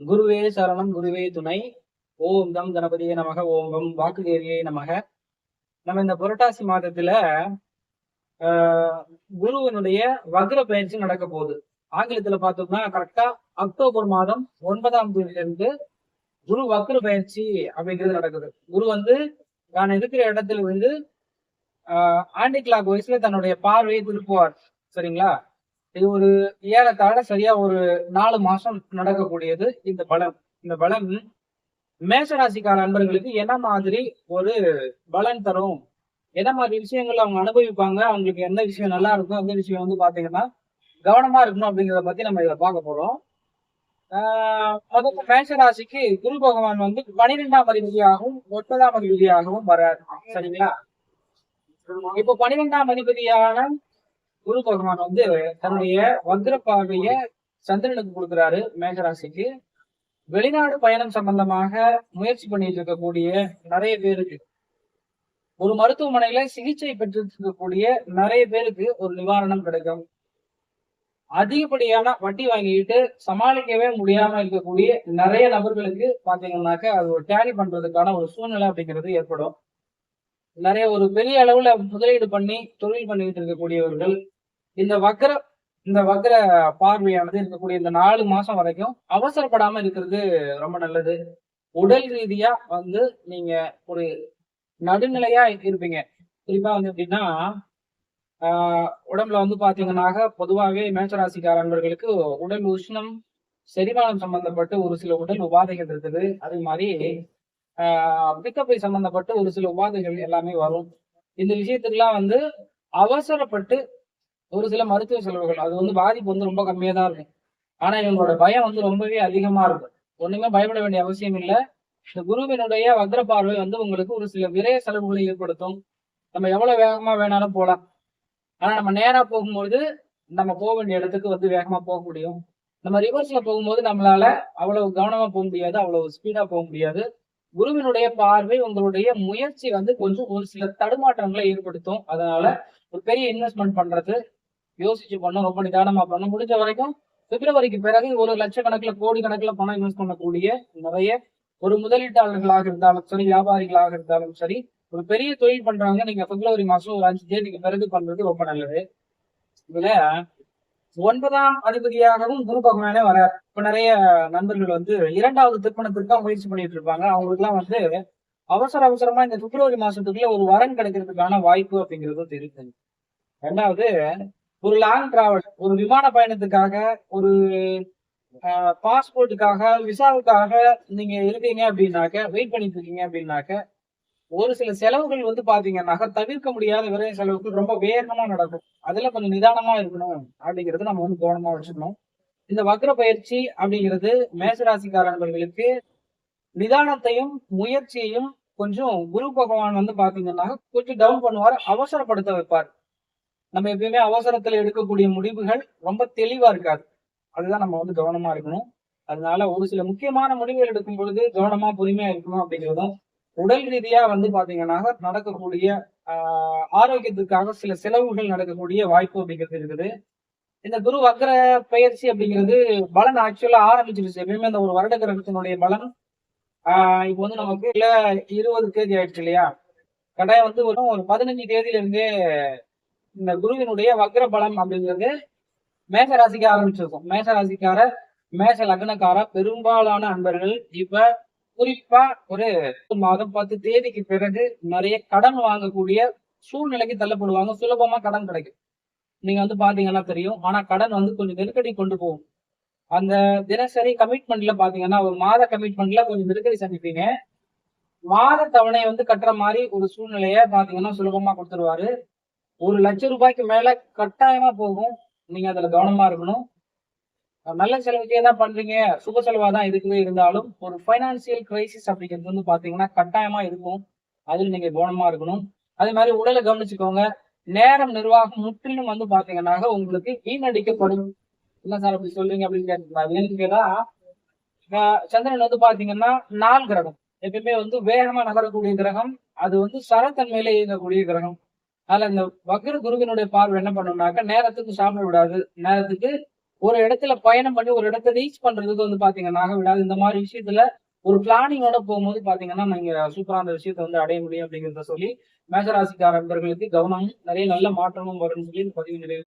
குருவே சரணம் குருவே துணை. ஓம் தம் கணபதியே நமக ஓம் கம் வாக்குதேவியே நமக. நம்ம இந்த புரட்டாசி மாதத்துல ஆஹ், குருவினுடைய வக்ர பயிற்சி நடக்க போகுது. ஆங்கிலத்துல பார்த்தோம்னா கரெக்டா அக்டோபர் மாதம் ஒன்பதாம் தேதியிலிருந்து குரு வக்ர பயிற்சி அப்படிங்கிறது நடக்குது. குரு வந்து நான் இருக்கிற இடத்துல இருந்து ஆண்டி கிளாக் வயசுல தன்னுடைய பார்வையை திருப்புவார். சரிங்களா? இது ஒரு ஏறத்தாழ சரியா ஒரு நாலு மாசம் நடக்கக்கூடியது இந்த பலன். இந்த பலன் மேசராசிக்கார நண்பர்களுக்கு என்ன மாதிரி ஒரு பலன் தரும்? என்ன மாதிரி விஷயங்கள் அவங்க அனுபவிப்பாங்க? அவங்களுக்கு எந்த விஷயம் நல்லா இருக்கும் எந்த விஷயம் வந்து பாத்தீங்கன்னா கவனமா இருக்கணும் அப்படிங்கிறத பத்தி நம்ம இதை பார்க்க போறோம். ஆஹ் முதல்ல மேஷராசிக்கு குரு பகவான் வந்து பனிரெண்டாம் அதிபதியாகவும் ஒன்பதாம் அதிபதியாகவும் வர்றார். சரிங்களா? இப்போ பனிரெண்டாம் அதிபதியான குரு பகவான் வந்து தன்னுடைய வக்ர பார்வைய சந்திரனுக்கு கொடுக்குறாரு மேகராசிக்கு வெளிநாடு பயணம் சம்பந்தமாக முயற்சி பண்ணிட்டு இருக்கக்கூடிய நிறைய பேருக்கு ஒரு மருத்துவமனையில சிகிச்சை பெற்று இருக்கக்கூடிய நிறைய பேருக்கு ஒரு நிவாரணம் கிடைக்கும். அதிகப்படியான வட்டி வாங்கிட்டு சமாளிக்கவே முடியாம இருக்கக்கூடிய நிறைய நபர்களுக்கு பாத்தீங்கன்னாக்க அது ஒரு டேலி பண்றதுக்கான ஒரு சூழ்நிலை அப்படிங்கிறது ஏற்படும். நிறைய ஒரு பெரிய அளவுல முதலீடு பண்ணி தொழில் பண்ணிட்டு இருக்கக்கூடியவர்கள் இந்த வக்கர இந்த வக்கர பார்வையானது இருக்கக்கூடிய இந்த நாலு மாசம் வரைக்கும் அவசரப்படாம இருக்கிறது ரொம்ப நல்லது. உடல் ரீதியா வந்து நீங்க ஒரு நடுநிலையா இருப்பீங்க. குறிப்பா வந்து எப்படின்னா ஆஹ் உடம்புல வந்து பாத்தீங்கன்னாக்க பொதுவாகவே மேஷராசிக்காரர்களுக்கு உடல் உஷ்ணம் செரிமானம் சம்பந்தப்பட்டு ஒரு சில உடல் உபாதைகள் இருக்குது. அதே மாதிரி ஆஹ் சம்பந்தப்பட்டு ஒரு சில உபாதைகள் எல்லாமே வரும். இந்த விஷயத்துக்கெல்லாம் வந்து அவசரப்பட்டு ஒரு சில மருத்துவ செலவுகள் அது வந்து பாதிப்பு வந்து ரொம்ப கம்மியாக தான் இருக்கும். ஆனா இவங்களோட பயம் வந்து ரொம்பவே அதிகமா இருக்கும். ஒண்ணுமே பயப்பட வேண்டிய அவசியம் இல்லை. இந்த குருவினுடைய வக்ர பார்வை வந்து உங்களுக்கு ஒரு சில விரைய செலவுகளை ஏற்படுத்தும். நம்ம எவ்வளவு வேகமா வேணாலும் போகலாம். ஆனா நம்ம நேரா போகும்போது நம்ம போக வேண்டிய இடத்துக்கு வந்து வேகமா போக முடியும். நம்ம ரிவர்ஸ்ல போகும்போது நம்மளால அவ்வளவு கவனமா போக முடியாது அவ்வளவு ஸ்பீடா போக முடியாது. குருவினுடைய பார்வை உங்களுடைய முயற்சி வந்து கொஞ்சம் ஒரு சில தடுமாற்றங்களை ஏற்படுத்தும். அதனால ஒரு பெரிய இன்வெஸ்ட்மெண்ட் பண்றது யோசிச்சு பண்ணும் ரொம்ப நிதானமா பண்ணணும். முடிஞ்ச வரைக்கும் பிப்ரவரிக்கு பிறகு ஒரு லட்சக்கணக்கில் கோடி கணக்கில் பணம் இன்வெஸ்ட் பண்ணக்கூடிய நிறைய ஒரு முதலீட்டாளர்களாக இருந்தாலும் சரி வியாபாரிகளாக இருந்தாலும் சரி ஒரு பெரிய தொழில் பண்றவங்க நீங்க பிப்ரவரி மாசம் ஒரு அஞ்சு தேதிக்கு பிறகு பண்றது ரொம்ப நல்லது. இதுல ஒன்பதாம் அதிபதியாகவும் குரு பகவானே வரார். இப்ப நிறைய நண்பர்கள் வந்து இரண்டாவது திருமணத்திற்காக முயற்சி பண்ணிட்டு இருப்பாங்க. அவங்களுக்கு எல்லாம் வந்து அவசர அவசரமா இந்த பிப்ரவரி மாசத்துக்குள்ள ஒரு வரன் கிடைக்கிறதுக்கான வாய்ப்பு அப்படிங்கிறது தெரியுது. ரெண்டாவது ஒரு லாங் டிராவல் ஒரு விமான பயணத்துக்காக ஒரு பாஸ்போர்ட்டுக்காக விசாவுக்காக நீங்க இருக்கீங்க அப்படின்னாக்க வெயிட் பண்ணிட்டு இருக்கீங்க அப்படின்னாக்க ஒரு சில செலவுகள் வந்து பாத்தீங்கன்னாக்கா தவிர்க்க முடியாத விரைவு செலவுகள் ரொம்ப வேகமா நடக்கும். அதுல கொஞ்சம் நிதானமா இருக்கணும் அப்படிங்கறது நம்ம வந்து கவனமா வச்சுக்கணும். இந்த வக்ர பயிற்சி அப்படிங்கிறது மேசராசிக்காரர்களுக்கு நிதானத்தையும் முயற்சியையும் கொஞ்சம் குரு பகவான் வந்து பாத்தீங்கன்னா கொஞ்சம் டவுன் பண்ணுவார் அவசரப்படுத்த வைப்பார். நம்ம எப்பயுமே அவசரத்துல எடுக்கக்கூடிய முடிவுகள் ரொம்ப தெளிவா இருக்காது. அதுதான் நம்ம வந்து கவனமா இருக்கணும். அதனால ஒரு சில முக்கியமான முடிவுகள் எடுக்கும் பொழுது கவனமா பொறுமையா இருக்கணும் அப்படிங்கிறதும் உடல் ரீதியா வந்து பாத்தீங்கன்னா நடக்கக்கூடிய ஆஹ் ஆரோக்கியத்துக்காக சில செலவுகள் நடக்கக்கூடிய வாய்ப்பு அப்படிங்கிறது இருக்குது. இந்த குரு வக்ர பயிற்சி அப்படிங்கிறது பலன் ஆக்சுவலா ஆரம்பிச்சிருச்சு. எப்பயுமே அந்த ஒரு வருட கிரகத்தினுடைய பலன் ஆஹ் இப்போ வந்து நமக்கு இல்ல இருபது தேதி ஆயிடுச்சு இல்லையா? கட்டாயம் வந்து வரும் ஒரு பதினஞ்சு தேதியில இருந்தே இந்த குருவினுடைய வக்ர பலம் அப்படிங்கிறது மேச ராசிக்கு ஆரம்பிச்சிருக்கும். மேச ராசிக்கார மேச லக்னக்கார பெரும்பாலான அன்பர்கள் இப்ப குறிப்பா ஒரு மாதம் பத்து தேதிக்கு பிறகு நிறைய கடன் வாங்கக்கூடிய சூழ்நிலைக்கு தள்ளப்படுவாங்க. சுலபமா கடன் கிடைக்கும். நீங்க வந்து பாத்தீங்கன்னா தெரியும். ஆனா கடன் வந்து கொஞ்சம் நெருக்கடி கொண்டு போகும். அந்த தினசரி கமிட்மெண்ட்ல பாத்தீங்கன்னா ஒரு மாத கமிட்மெண்ட்ல கொஞ்சம் நெருக்கடி சந்திப்பீங்க. மாத தவணை வந்து கட்டுற மாதிரி ஒரு சூழ்நிலைய பாத்தீங்கன்னா சுலபமா கொடுத்துருவாரு. ஒரு லட்சம் ரூபாய்க்கு மேல கட்டாயமா போகும். நீங்க அதுல கவனமா இருக்கணும். நல்ல செலவுக்கே தான் பண்றீங்க. சுப செலவா தான் இருக்குது இருந்தாலும் ஒரு ஃபைனான்சியல் கிரைசிஸ் அப்படிங்கிறது வந்து பாத்தீங்கன்னா கட்டாயமா இருக்கும். அதுல நீங்க கவனமா இருக்கணும். அதே மாதிரி உடலை கவனிச்சுக்கோங்க. நேரம் நிர்வாகம் முற்றிலும் வந்து பாத்தீங்கன்னா உங்களுக்கு வீணடிக்கப்படும். என்ன சார் அப்படி சொல்றீங்க அப்படின்னு ஆஹ் சந்திரன் வந்து பாத்தீங்கன்னா நாள் கிரகம். எப்பயுமே வந்து வேகமா நகரக்கூடிய கிரகம். அது வந்து சரத்தன்மையில இயங்கக்கூடிய கிரகம். அதுல இந்த வக்ர குருவினுடைய பார்வை என்ன பண்ணும்னாக்க நேரத்துக்கு சாப்பிட விடாது. நேரத்துக்கு ஒரு இடத்துல பயணம் பண்ணி ஒரு இடத்த ரீச் பண்றதுக்கு வந்து பாத்தீங்கன்னா விடாது. இந்த மாதிரி விஷயத்துல ஒரு பிளானிங்கோட போகும்போது பாத்தீங்கன்னா நீங்க சூப்பரா அந்த விஷயத்தை வந்து அடைய முடியும் அப்படிங்கிறத சொல்லி மேசராசிக்கார நண்பர்களுக்கு கவனம் நிறைய நல்ல மாற்றமும் வரும்னு சொல்லி இந்த பதிவு நிறைவு